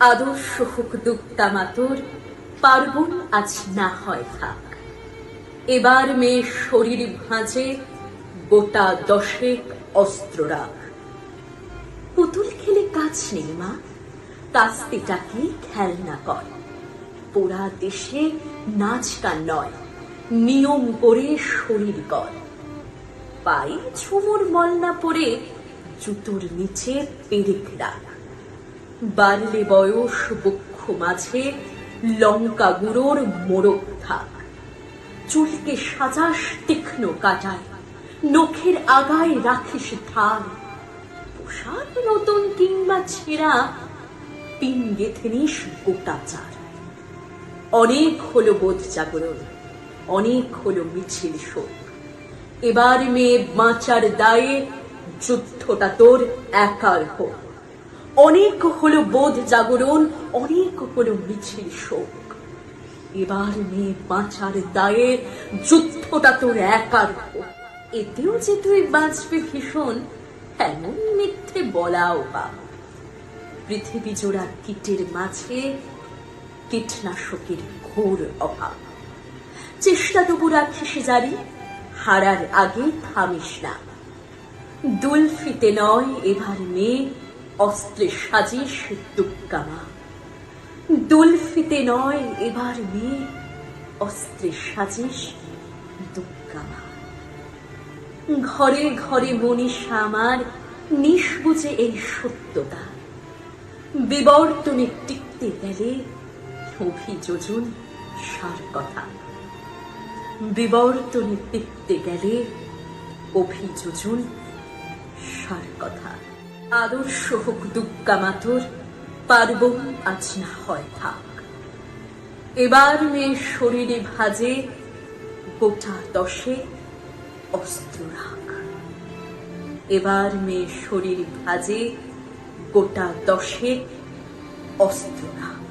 আদর্শ হোক দুক্তা মাতর, পার্বণ আজ না হয় থাক। এবার মেয়ে শরীর ভাঁজে গোটা দশেক অস্ত্র রাখ। পুতুল খেলে কাজ নেই মা কাস্তিটাকে খেলনা কর। পোড়া দেশে নাচ গান নয়, নিয়ম করে শরীর কর পায়ে ঝুমুর মলনা পরে জুতোর নিচে পেরেক রাখ। বাড়লে বয়স বক্ষ মাঝে লঙ্কা গুঁড়োর মোড়ক থাক। চুলকে সাজাস তীক্ষ্ণ কাটায়, নখের আগায় রাখিস থাল পোশাক নতুন কিংবা ছেঁড়া, পিন গেথে নিস গোটা চার। অনেক হলো বোধ জাগরণ, অনেক হলো মিছিল শোক। এবার মেয়ে বাঁচার দায়ে যুদ্ধটা তোর একার হোক। অনেক হলো বোধ জাগরণ, অনেক হলো মিছিল শোক। এবার মেয়ে বাঁচার দায়ে যুদ্ধটা তোর একার এতেও যে তুই বাঁচবে ভীষণ, এমন মিথ্যে বলাও বা। পৃথিবী জোড়া কীটের মাঝে কীটনাশকের ঘোর অভাব। চেষ্টা তবু রাখিস জারি, হারার আগে থামিস না। দুলফিতে নয়, এবার মেয়ে অস্ত্রে সাজিস দুক্কামা দুলফিতে নয় এবার মেয়ে, অস্ত্রে সাজিস দুক্কামা ঘরে ঘরে মনীষা আমার নিষ্বুঝে এই সত্যতা। বিবর্তনে টিকতে গেলে অভিযোজন সার কথা। বিবর্তনে টিকতে গেলে অভিযোজন সার কথা। আদর্শ হোক দুগ্গা মাতর পার্বণ আজ না হয় থাক। এবার মেয়ে শরীরে ভাজে, গোটা দশে অস্ত্র রাখ। এবার মেয়ে শরীর ভাজে, গোটা দশে অস্ত্র রাখ।